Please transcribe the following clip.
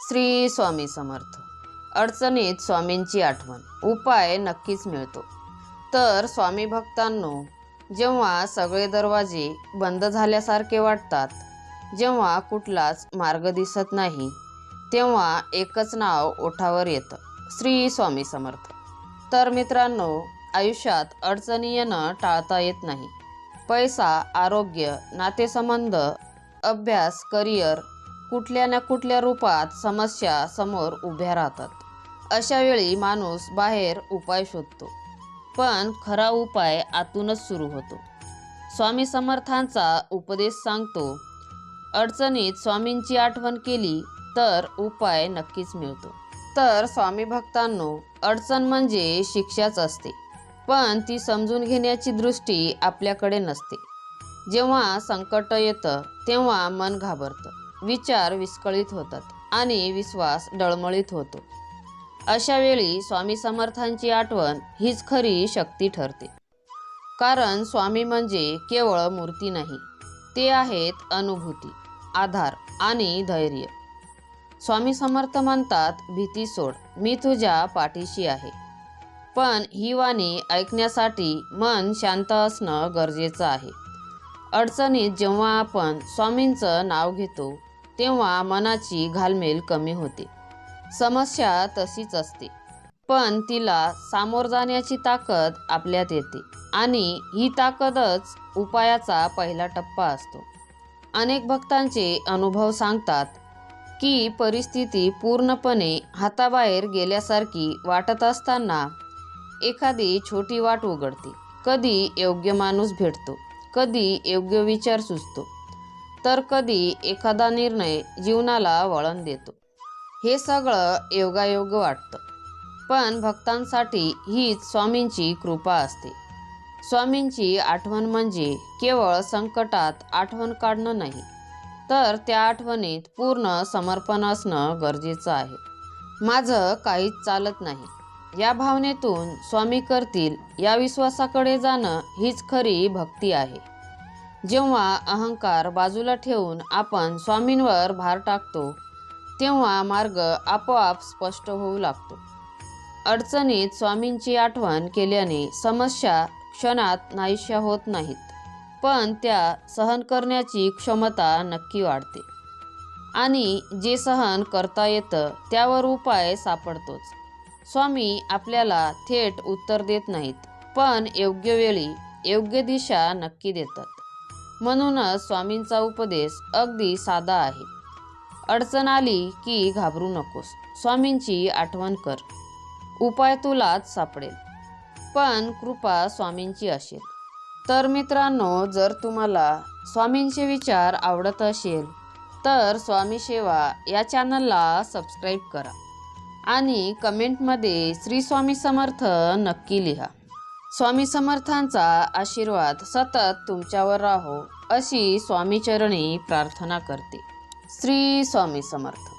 श्री स्वामी समर्थ. अडचणीत स्वामींची आठवण. उपाय नक्कीच मिळतो. तर स्वामी भक्तांनो जेव्हा सगळे दरवाजे बंद झाल्यासारखे वाटतात जेव्हा कुठलाच मार्ग दिसत नाही तेव्हा एकच नाव ओठावर येतं श्री स्वामी समर्थ. तर मित्रांनो आयुष्यात अडचणी येणं टाळता येत नाही. पैसा आरोग्य नातेसंबंध अभ्यास करिअर कुठल्या ना कुठल्या रूपात समस्या समोर उभ्या राहतात. अशा वेळी माणूस बाहेर उपाय शोधतो. पण खरा उपाय आतूनच सुरू होतो. स्वामी समर्थांचा उपदेश सांगतो अडचणीत स्वामींची आठवण केली तर उपाय नक्कीच मिळतो. तर स्वामी भक्तांनो अडचण म्हणजे शिक्षाच असते पण ती समजून घेण्याची दृष्टी आपल्याकडे नसते. जेव्हा संकट येतं तेव्हा मन घाबरतं. विचार विस्कळीत होतात आणि विश्वास डळमळीत होतो. अशा वेळी स्वामी समर्थांची आठवण हीच खरी शक्ती ठरते. कारण स्वामी म्हणजे केवळ मूर्ती नाही ते आहेत अनुभूती आधार आणि धैर्य. स्वामी समर्थ म्हणतात भीती सोड मी तुझ्या पाठीशी आहे. पण ही वाणी ऐकण्यासाठी मन शांत असणं गरजेचं आहे. अडचणीत जेव्हा आपण स्वामींचं नाव घेतो तेव्हा मनाची घालमेल कमी होते. समस्या तशीच असते. पण तिला सामोर जाण्याची ताकद आपल्यात येते आणि ही ताकदच उपायाचा पहिला टप्पा असतो. अनेक भक्तांचे अनुभव सांगतात की परिस्थिती पूर्णपणे हाताबाहेर गेल्यासारखी वाटत असताना एखादी छोटी वाट उघडते. कधी योग्य माणूस भेटतो कधी योग्य विचार सुचतो. तर कधी एखादा निर्णय जीवनाला वळण देतो. हे सगळं योगायोग वाटतं. पण भक्तांसाठी हीच स्वामींची कृपा असते. स्वामींची आठवण म्हणजे केवळ संकटात आठवण काढणं नाही तर त्या आठवणीत पूर्ण समर्पण असणं गरजेचं आहे. माझं काहीच चालत नाही. या भावनेतून स्वामी करतील या विश्वासाकडे जाणं हीच खरी भक्ती आहे. जेव्हा अहंकार बाजूला ठेवून आपण स्वामींवर भार टाकतो तेव्हा मार्ग आपोआप स्पष्ट होऊ लागतो. अडचणीत स्वामींची आठवण केल्याने समस्या क्षणात नाहीशा होत नाहीत पण त्या सहन करण्याची क्षमता नक्की वाढते. आणि जे सहन करता येतं त्यावर उपाय सापडतोच. स्वामी आपल्याला थेट उत्तर देत नाहीत पण योग्य वेळी योग्य दिशा नक्की देतात. म्हणूनच स्वामींचा उपदेश अगदी साधा आहे. अडचण आली की घाबरू नकोस. स्वामींची आठवण कर. उपाय तुलाच सापडेल. पण कृपा स्वामींची असेल. तर मित्रांनो जर तुम्हाला स्वामींचे विचार आवडत असेल तर स्वामी सेवा या चॅनलला सबस्क्राईब करा. आणि कमेंटमध्ये श्री स्वामी समर्थ नक्की लिहा. स्वामी समर्थांचा आशीर्वाद सतत तुमच्यावर राहो अशी स्वामीचरणी प्रार्थना करते. श्री स्वामी समर्थ.